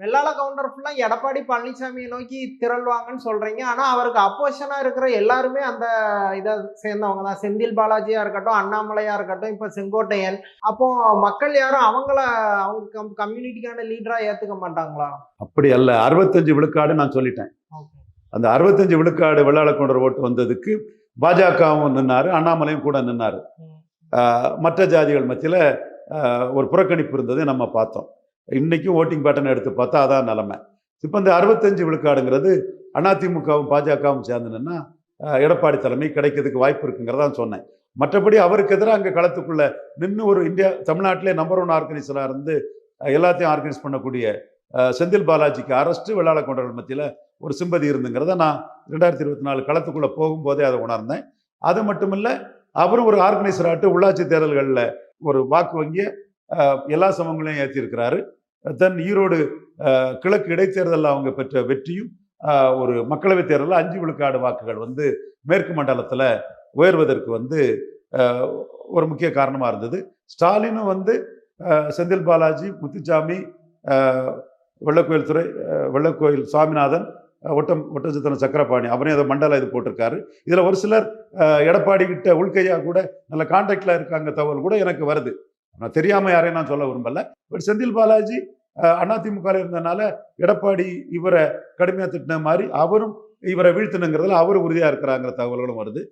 Vellala counter ஃபுல்லா எடப்பாடி பழனிசாமியை நோக்கி திரள்வாங்கன்னு சொல்றீங்க. ஆனா அவருக்கு அப்போசிஷனா இருக்கிற எல்லாருமே அந்த இதை சேர்ந்தவங்க தான். செந்தில் பாலாஜியா இருக்கட்டும் அண்ணாமலையா இருக்கட்டும் இப்ப செங்கோட்டையன். அப்போ மக்கள் யாரும் அவங்கள அவங்க கம்யூனிட்டிக்கான லீடரா ஏத்துக்க மாட்டாங்களா? அப்படி அல்ல. அறுபத்தஞ்சு விழுக்காடு நான் சொல்லிட்டேன். அந்த அறுபத்தஞ்சு விழுக்காடு வெள்ளாள கொண்டர் ஓட்டு வந்ததுக்கு பாஜகவும் நின்னாரு அண்ணாமலையும் கூட நின்னாரு. மற்ற ஜாதிகள் மத்தியில் ஒரு புறக்கணிப்பு இருந்ததை நம்ம பார்த்தோம். இன்றைக்கும் ஓட்டிங் பேட்டர்ன் எடுத்து பார்த்தா அதான் நிலமை. இப்போ இந்த அறுபத்தஞ்சு விழுக்காடுங்கிறது அதிமுகவும் பாஜகவும் சேர்ந்துன்னா எடப்பாடி தலைமை கிடைக்கிறதுக்கு வாய்ப்பு இருக்குங்கிறதான் சொன்னேன். மற்றபடி அவருக்கு எதிராக அங்கே களத்துக்குள்ளே நின்று ஒரு இந்தியா தமிழ்நாட்டிலே நம்பர் ஒன் ஆர்கனைசராக இருந்து எல்லாத்தையும் ஆர்கனைஸ் பண்ணக்கூடிய செந்தில் பாலாஜிக்கு அரஸ்ட் வெள்ளாள கொண்டர்கள் மத்தியில் ஒரு சிம்பதி இருந்துங்கிறத நான் ரெண்டாயிரத்தி இருபத்தி நாலு களத்துக்குள்ளே போகும்போதே அதை உணர்ந்தேன். அது மட்டும் இல்லை அவரும் ஒரு ஆர்கனைசராட்டு உள்ளாட்சி தேர்தல்களில் ஒரு வாக்கு வங்கியை எல்லா சமங்களையும் ஏற்றிருக்கிறாரு தென் ஈரோடு கிழக்கு இடைத்தேர்தலில் அவங்க பெற்ற வெற்றியும் ஒரு மக்களவைத் தேர்தலில் அஞ்சு விழுக்காடு வாக்குகள் வந்து மேற்கு மண்டலத்தில் உயர்வதற்கு வந்து ஒரு முக்கிய காரணமாக இருந்தது. ஸ்டாலினும் வந்து செந்தில் பாலாஜி முத்துச்சாமி வெள்ளக்கோயில் துறை வெள்ளக்கோயில் சுவாமிநாதன் ஒட்டம் ஒட்டச்சத்திரம் சக்கரபாணி அவரே அதை மண்டல இது போட்டிருக்காரு. இதில் ஒரு சிலர் எடப்பாடி கிட்ட உள்கையாக கூட நல்ல கான்டாக்டில் இருக்காங்க தகவல் கூட எனக்கு வருது. நான் தெரியாமல் யாரையும் நான் சொல்ல விரும்பல. பட் செந்தில் பாலாஜி அதிமுகவில் இருந்தனால எடப்பாடி இவரை கடுமையாக திட்டின மாதிரி அவரும் இவரை வீழ்த்தணுங்கிறதுல அவர் உறுதியாக இருக்கிறாங்கிற தகவல்களும் வருது.